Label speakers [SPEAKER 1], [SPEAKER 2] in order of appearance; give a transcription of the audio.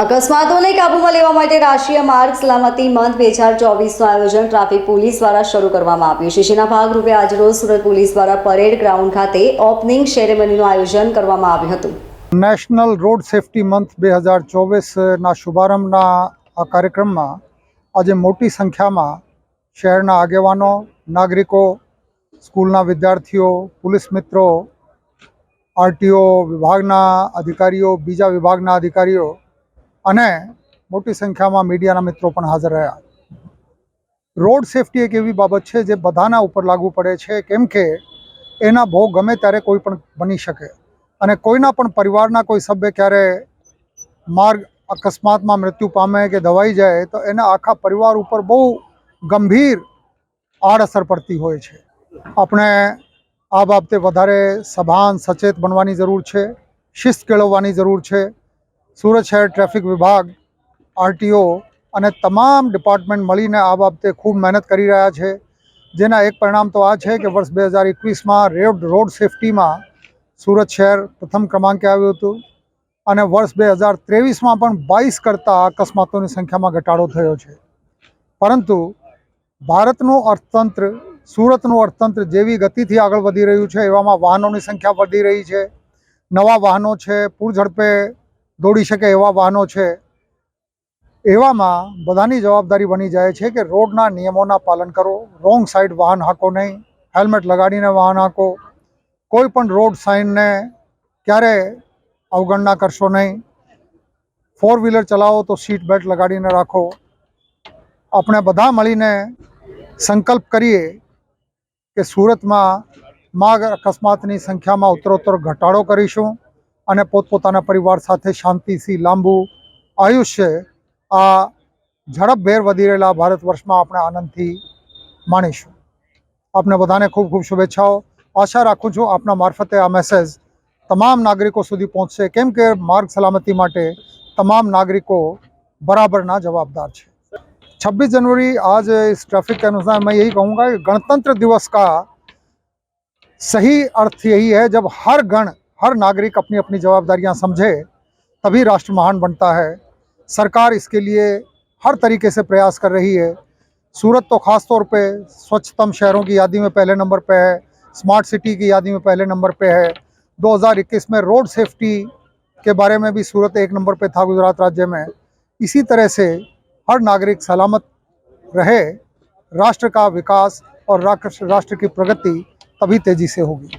[SPEAKER 1] અકસ્માતોને કાબૂમાં લેવા માટે રાષ્ટ્રીય માર્ગ સલામતી મંથ બે હજાર ચોવીસનું આયોજન ટ્રાફિક પોલીસ દ્વારા શરૂ કરવામાં આવ્યું છે. જેના ભાગરૂપે આજરોજ સુરત પોલીસ દ્વારા પરેડ ગ્રાઉન્ડ ખાતે ઓપનિંગ સેરેમનીનું આયોજન કરવામાં આવ્યું હતું.
[SPEAKER 2] નેશનલ રોડ સેફટી મંથ બે હજાર ચોવીસના શુભારંભના આ કાર્યક્રમમાં આજે મોટી સંખ્યામાં શહેરના આગેવાનો, નાગરિકો, સ્કૂલના વિદ્યાર્થીઓ, પોલીસ મિત્રો, આરટીઓ વિભાગના અધિકારીઓ, બીજા વિભાગના અધિકારીઓ અને મોટી સંખ્યામાં મીડિયાના મિત્રો પણ હાજર રહ્યા. રોડ સેફટી એક એવી બાબત છે જે બધાના ઉપર લાગુ પડે છે, કેમ કે એના ભોગ ગમે ત્યારે કોઈ પણ બની શકે. અને કોઈના પણ પરિવારના કોઈ સભ્ય ક્યારે માર્ગ અકસ્માતમાં મૃત્યુ પામે કે દવાઈ જાય, તો એના આખા પરિવાર ઉપર બહુ ગંભીર આડઅસર પડતી હોય છે. આપણે આ બાબતે વધારે સભાન, સચેત બનવાની જરૂર છે, શિસ્ત કેળવવાની જરૂર છે. સુરત શહેર ટ્રાફિક વિભાગ, આરટીઓ અને તમામ ડિપાર્ટમેન્ટ મળીને આ બાબતે ખૂબ મહેનત કરી રહ્યા છે. જેના એક પરિણામ તો આ છે કે વર્ષ બે હજાર એકવીસમાં રેડ રોડ સેફટીમાં સુરત શહેર પ્રથમ ક્રમાંકે આવ્યું હતું અને વર્ષ બે હજાર ત્રેવીસમાં પણ બાવીસ કરતાં અકસ્માતોની સંખ્યામાં ઘટાડો થયો છે. પરંતુ ભારતનું અર્થતંત્ર, સુરતનું અર્થતંત્ર જેવી ગતિથી આગળ વધી રહ્યું છે, એવામાં વાહનોની સંખ્યા વધી રહી છે. નવા વાહનો છે પૂર ઝડપે દોડી શકે એવા વાહનો છે. એવામાં બધાની જવાબદારી બની જાય છે કે રોડના નિયમોના પાલન કરો. રોંગ સાઈડ વાહન હાંકો નહીં. હેલ્મેટ લગાડીને વાહન હાંકો. કોઈ પણ રોડ સાઇનને ક્યારે અવગણના કરશો નહીં. ફોર વ્હીલર ચલાવો તો સીટ બેલ્ટ લગાડીને રાખો. આપણે બધા મળીને સંકલ્પ કરીએ કે સુરતમાં માર્ગ અકસ્માતની સંખ્યામાં ઉત્તરોત્તર ઘટાડો કરીશું. અને પોતપોતાના પરિવાર સાથે શાંતિથી લાંબુ આયુષ્ય આ ઝડપભેર વધી રહેલા ભારત વર્ષમાં આપણે આનંદથી માણીશું આપને બધાને ખૂબ ખૂબ શુભેચ્છાઓ આશા રાખું છું આપના મારફતે આ મેસેજ તમામ નાગરિકો સુધી પહોંચશે કેમ કે માર્ગ સલામતી માટે तमाम नागरिकों बराबर ना जवाबदार है छब्बीस जनवरी आज इस ट्रैफिक के अनुसार मैं यही कहूँगा कि गणतंत्र दिवस का सही अर्थ यही है जब हर गण हर नागरिक अपनी अपनी जवाबदारियाँ समझे, तभी राष्ट्र महान बनता है। सरकार इसके लिए हर तरीके से प्रयास कर रही है। सूरत तो ख़ास तौर पे स्वच्छतम शहरों की यादी में पहले नंबर पे है, स्मार्ट सिटी की यादी में पहले नंबर पे है। 2021 में रोड सेफ्टी के बारे में भी सूरत एक नंबर पे था गुजरात राज्य में। इसी तरह से हर नागरिक सलामत रहे, राष्ट्र का विकास और राष्ट्र की प्रगति तभी तेज़ी से होगी।